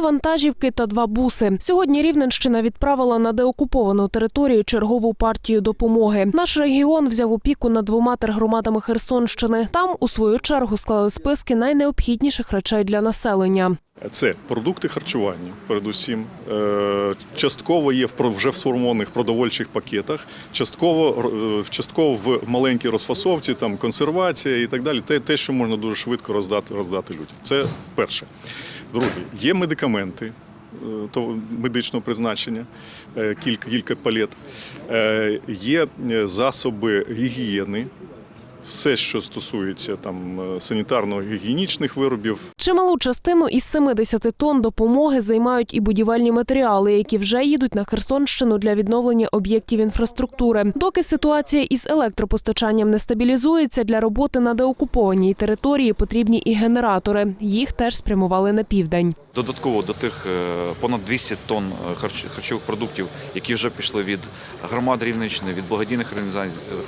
вантажівки та два буси. Сьогодні Рівненщина відправила на деокуповану територію чергову партію допомоги. Наш регіон взяв опіку над двома тергромадами Херсонщини. Там, у свою чергу, склали списки найнеобхідніших речей для населення. Це продукти харчування, передусім. Е, Частково є в вже в сформованих продовольчих пакетах, частково, е, частково в маленькій розфасовці, там консервація і так далі. Те, те, що можна дуже швидко роздати, роздати людям. Це перше. Друге, є медикаменти. е, То медичного призначення, кілька, кілька палет. Є засоби гігієни, все, що стосується там е, санітарно-гігієнічних виробів, Чималу частину із 70 тонн допомоги займають і будівельні матеріали, які вже їдуть на Херсонщину для відновлення об'єктів інфраструктури. Доки ситуація із електропостачанням не стабілізується, для роботи на деокупованій території потрібні і генератори. Їх теж спрямували на південь. Додатково до тих е, понад 200 тонн е, харчових продуктів, які вже пішли від громад Рівненщини, від благодійних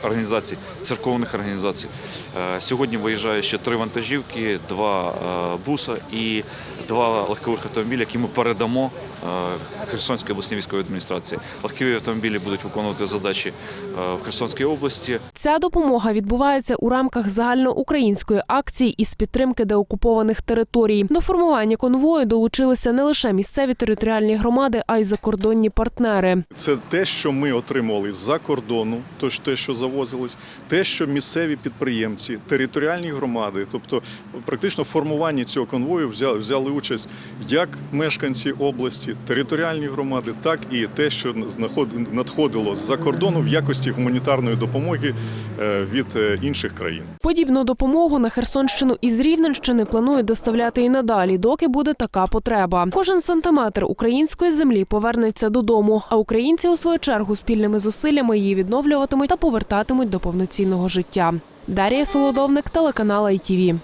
організацій, церковних організацій. Е, Сьогодні виїжджає ще три вантажівки, два буса і два легкових автомобілі, які ми передамо Херсонській обласній військовій адміністрації. Легкові автомобілі будуть виконувати задачі в Херсонській області. Ця допомога відбувається у рамках загальноукраїнської акції із підтримки деокупованих територій. До формування конвою долучилися не лише місцеві територіальні громади, а й закордонні партнери. Це те, що ми отримали з-за кордону, то те, що завозилось, те, що місцеві підприємці, територіальні громади, тобто практично в формуванні цього конвою взяли, взяли участь як мешканці області, територіальні громади, так і те, що надходило з-за кордону в якості гуманітарної допомоги від е, інших країн. Подібну допомогу на Херсонщину із Рівненщини планують доставляти і надалі, доки буде така потреба. Кожен сантиметр української землі повернеться додому, а українці у свою чергу спільними зусиллями її відновлюватимуть та повертатимуть до повноцінного життя. Дар'я Солодовник, телеканал ITV.